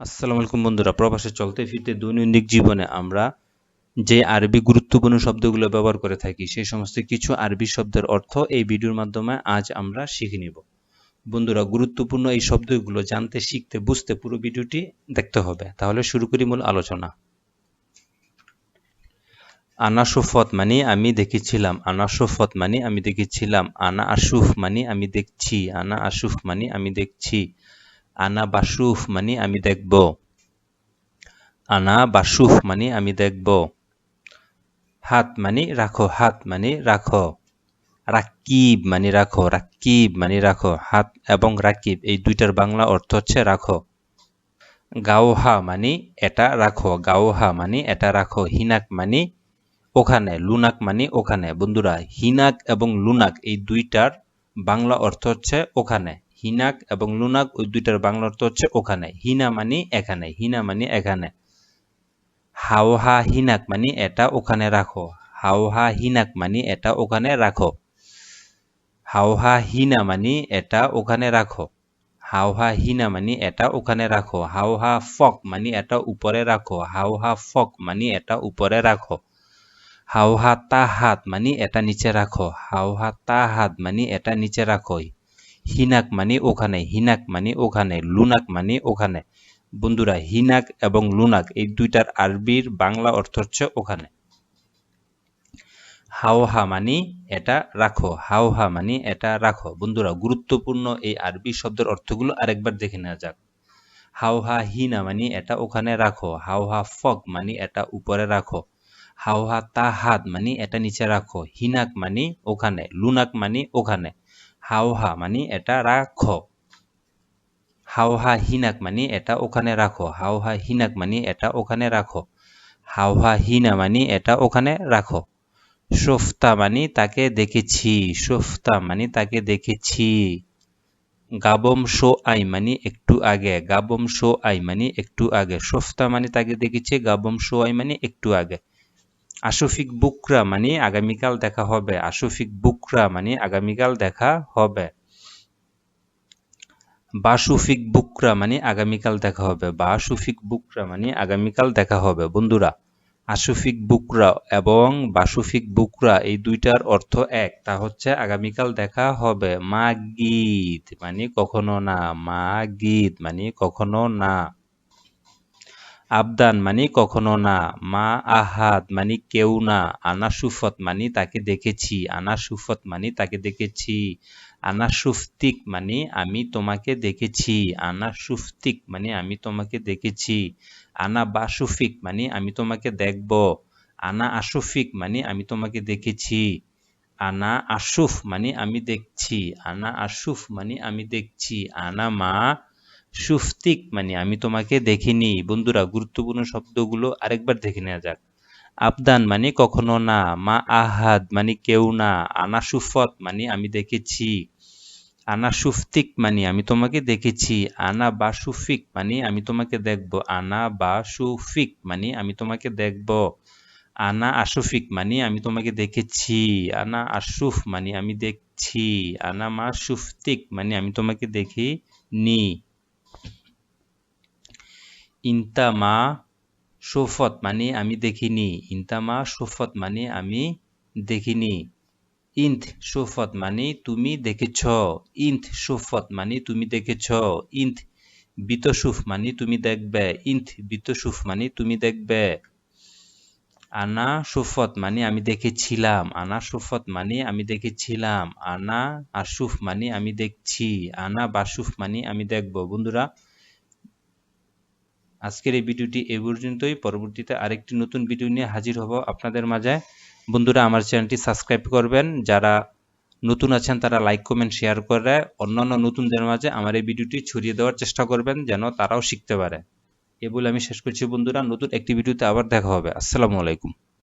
আসসালামু আলাইকুম বন্ধুরা, প্রবাসে চলতে ফিরতে দৈনন্দিন জীবনে আমরা যে আরবি গুরুত্বপূর্ণ শব্দগুলো ব্যবহার করে থাকি, সেই সমস্ত কিছু আরবি শব্দের অর্থ এই ভিডিওর মাধ্যমে আজ আমরা শিখে নিব। বন্ধুরা, গুরুত্বপূর্ণ এই শব্দগুলো জানতে, শিখতে, বুঝতে পুরো ভিডিওটি দেখতে হবে। তাহলে শুরু করি মূল আলোচনা। আনা সুফত মানে আমি দেখেছিলাম, আনা সুফত মানে আমি দেখেছিলাম, আনা আশুফ মানে আমি দেখছি, আনা আশুফ মানে আমি দেখছি। আনা বাসুফ মানে আমি দেখব। আনা বাসুফ মানে আমি দেখব। হাত মানে রাখো, হাত মানে রাখো। রাকিব মানে রাখো রাকিব মানে রাখো। হাত এবং রাকিব এই দুইটার বাংলা অর্থ হচ্ছে রাখো। গাওহা মানে এটা রাখো, গাওহা মানে এটা রাখো। হিনাক মানে ওখানে, লুনাক মানে ওখানে। বন্ধুরা, হিনাক এবং লুনাক, এই দুইটার বাংলা অর্থ হচ্ছে ওখানে। হিনাক এবং লুনাক, ওই দুইটার বাংলা অর্থ হচ্ছে ওখানে। হিনা মানে এখানে, হিনা মানে এখানে। হাওহা হিনাক মানে এটা ওখানে রাখো। হাওহা হিনাক মানে এটা ওখানে রাখো। হাওহা হিনা মানে এটা ওখানে রাখো। হাওহা হিনা মানে এটা ওখানে রাখো। হাওহা ফক মানে এটা উপরে রাখো। হাওহা ফক মানে এটা উপরে রাখো। হাওহা তাহাত মানে এটা নিচে রাখো। হাওহা তাহাত মানে এটা নিচে রাখো হিনাক মানে ওখানে, হিনাক মানে ওখানে, লুনাক মানে ওখানে। বন্ধুরা, হিনাক এবং লুনাক, এই দুইটার আরবির বাংলা অর্থ হচ্ছে ওখানে। হাওহা মানে এটা রাখো, হাওহা মানে এটা রাখো। বন্ধুরা, গুরুত্বপূর্ণ এই আরবি শব্দের অর্থগুলো আরেকবার দেখে নেওয়া যাক। হাওহা হিনা মানে এটা ওখানে রাখো, হাওহা ফক মানে এটা উপরে রাখো। হাওহা তাহাদ মানে এটা নিচে রাখো। হিনাক মানে ওখানে, লুনাক মানে ওখানে। হাওহা মানে এটা রাখো। হাওহা হিনাক মানে এটা ওখানে রাখো। হাওহা হিনাক মানে এটা ওখানে রাখো। হাওহা হিনা মানে এটা ওখানে রাখো। সোফতা মানে তাকে দেখেছি। সোফতা মানে তাকে দেখেছি। গাবম শো আই মানে একটু আগে। গাবম শো আই মানে একটু আগে। সোফতা মানে তাকে দেখেছি। গাবম শো আই মানে একটু আগে। আশফিক বুকরা মানে আগামীকাল দেখা হবে। আশুফিক বুকরা মানে আগামীকাল দেখা হবে। বাসুফিক বুকরা মানে আগামীকাল দেখা হবে। বাসুফিক বুকরা মানে আগামীকাল দেখা হবে। বন্ধুরা, আশুফিক বুকরা এবং বাসুফিক বুকরা এই দুইটার অর্থ এক। তা হচ্ছে আগামীকাল দেখা হবে। মা গীত মানে কখনো না। মা গীত মানে কখনো না। আবদান মানে কখনো না, মা আহাদ মানে কেউ না, আনা সুফত মানে তাকে দেখেছি, আনা সুফত মানে তাকে দেখেছি, আনা সুফতিক মানে আমি তোমাকে দেখেছি, আনা সুফতিক মানে আমি তোমাকে দেখেছি, আনা বাসুফিক মানে আমি তোমাকে দেখব, আনা আশুফিক মানে আমি তোমাকে দেখেছি, আনা আশুফ মানে আমি দেখছি, আনা আশুফ মানে আমি দেখছি, আনা মা সুফতিক মানে আমি তোমাকে দেখিনি। বন্ধুরা, গুরুত্বপূর্ণ শব্দগুলো আরেকবার দেখে নেওয়া যাক। আবদান মানে কখনো না, মা আহাদ মানে কেউ না, আনা সুফত মানে আমি দেখেছি। আনা সুফতিক মানে আমি তোমাকে দেখেছি। আনা বা সুফিক মানে আমি তোমাকে দেখব। আনা বা সুফিক মানে আমি তোমাকে দেখব। আনা আশুফিক মানে আমি তোমাকে দেখেছি। আনা আশুফ মানে আমি দেখছি। আনা মা সুফতিক মানে আমি তোমাকে দেখি নি ইন্তামা সোফত মানে আমি দেখিনি। ইন্তামা সোফত মানে আমি দেখিনি। ইন্থ সোফত মানে তুমি দেখেছ। ইন্থ সোফত মানে তুমি দেখেছ। ইন্থ বিতসুফ মানে তুমি দেখবে। ইন্থ বিতসুফ মানে তুমি দেখবে। আনা সুফত মানে আমি দেখেছিলাম। আনা সুফত মানে আমি দেখেছিলাম। আনা আশুফ মানে আমি দেখছি। আনা বাসুফ মানে আমি দেখব। বন্ধুরা আজকের এই ভিডিওটি এ পর্যন্তই। পরবর্তীতে আরেকটি নতুন ভিডিও নিয়ে হাজির হব আপনাদের মাঝে। বন্ধুরা, আমার চ্যানেলটি সাবস্ক্রাইব করবেন। যারা নতুন আছেন, তারা লাইক, কমেন্ট, শেয়ার করে অন্যান্য নতুনদের মাঝে আমার এই ভিডিওটি ছড়িয়ে দেওয়ার চেষ্টা করবেন যেন তারাও শিখতে পারে। এ বলে আমি শেষ করছি বন্ধুরা। নতুন একটি ভিডিওতে আবার দেখা হবে। আসসালামু আলাইকুম।